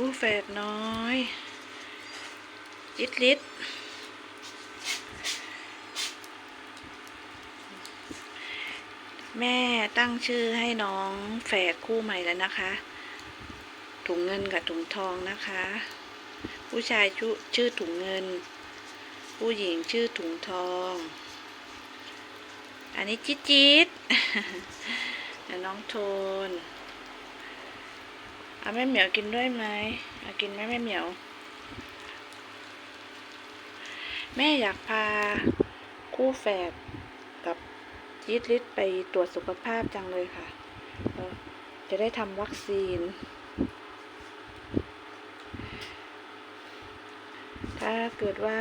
กู้แฝดน้อยจิตลิดแม่ตั้งชื่อให้น้องแฝดคู่ใหม่แล้วนะคะ ถุงเงินกับถุงทองนะคะ ผู้ชายชื่อชื่อถุงเงิน ผู้หญิงชื่อถุงทอง อันนี้จิ๊ดจิ๊ดน้องโทน เอาแม่เหมียวกินด้วยไหมเอากินไหมแม่เหมียว แม่อยากพาคู่แฝดกับยิดลิศไปตรวจสุขภาพจังเลยค่ะ จะได้ทำวัคซีน ถ้าเกิดว่า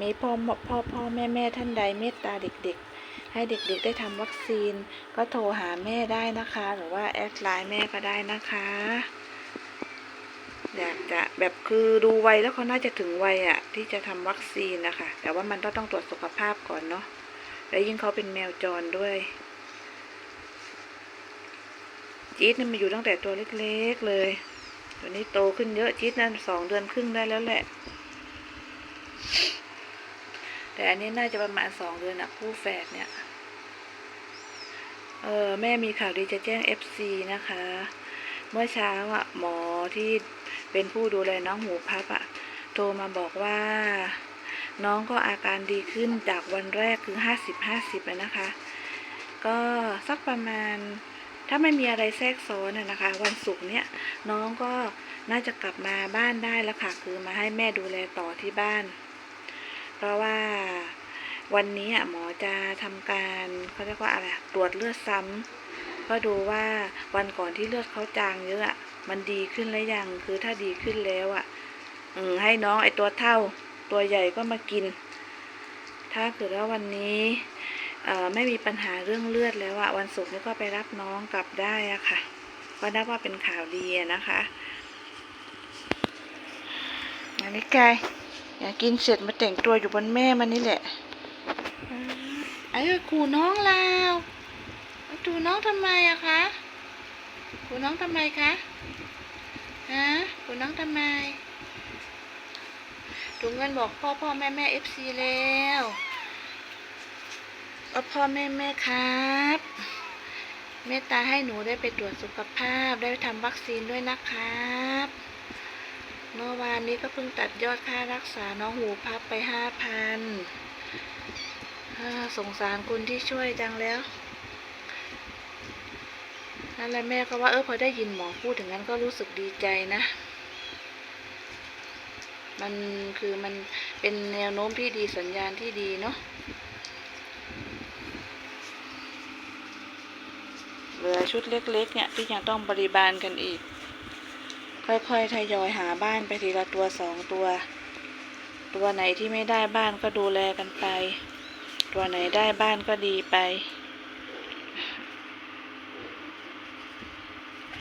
มีพ่อพ่อพ่อแม่แม่ท่านใดเมตตาเด็กๆ ให้เด็กๆได้ทำวัคซีน ก็โทรหาแม่ได้นะคะ หรือว่าแอดไลน์แม่ก็ได้นะคะอยากจะแบบคือดูไวแล้วเขาน่าจะถึงวัยอะที่จะทำวัคซีนนะคะ แต่ว่ามันต้องต้องตรวจสุขภาพก่อนเนาะแล้วยิ่งเขาเป็นแมวจรด้วย จี๊ดนี่มาอยู่ตั้งแต่ตัวเล็กๆเลย ตัวนี้โตขึ้นเยอะจี๊ดนั่นสองเดือนครึ่งได้แล้วแหละ แต่อันนี้น่าจะประมาณสองเดือนอะคู่แฝดเนี่ย เออแม่มีข่าวดีจะแจ้ง FC นะคะ เมื่อเช้าอะหมอที่เป็นผู้ดูแลน้องหูพับอะ โทรมาบอกว่า น้องก็อาการดีขึ้นจากวันแรกคือห้าสิบห้าสิบนะคะ ก็สักประมาณถ้าไม่มีอะไรแทรกซ้อนอะนะคะ วันศุกร์เนี้ยน้องก็น่าจะกลับมาบ้านได้แล้วค่ะ คือมาให้แม่ดูแลต่อที่บ้าน ราะว่าวันนี้อะหมอจะทำการเขาเรียกว่าอะไรตรวจเลือดซ้ำก็ดูว่าวันก่อนที่เลือดเขาจางเยอะอะมันดีขึ้นแล้วยังคือถ้าดีขึ้นแล้วอะอืมให้น้องไอตัวเท่าตัวใหญ่ก็มากิน ถ้าเกิดว่าวันนี้ไม่มีปัญหาเรื่องเลือดแล้วอะวันศุกร์นี้ก็ไปรับน้องกลับได้อะค่ะก็นับว่าเป็นข่าวดีนะคะอันนี้กาย อยากกินเสร็จมาแต่งตัวอยู่บนแม่มันนี่แหละไอ้ก็กูน้องเราดูน้องทำไมอะคะกูน้องทำไมคะฮะกูน้องทำไมถุงเงินบอกพ่อพ่อแม่แม่เอฟซีแล้วว่าพ่อแม่แม่ครับเมตตาให้หนูได้ไปตรวจสุขภาพได้ทำวัคซีนด้วยนะครับ เมื่อวานนี้ก็เพิ่งตัดยอดค่ารักษาน้องหูพับไปห้าพันสงสารคุณที่ช่วยจังแล้วนั่นแหละแม่ก็ว่าเออพอได้ยินหมอพูดถึงนั้นก็รู้สึกดีใจนะ มันคือมันเป็นแนวโน้มที่ดีสัญญาณที่ดีเนาะเหลือชุดเล็กๆเนี่ยที่ยังต้องบริบาลกันอีก ค่อยๆ ทยอยหาบ้านไปทีละตัวสองตัว ตัวไหนที่ไม่ได้บ้านก็ดูแลกันไป ตัวไหนได้บ้านก็ดีไป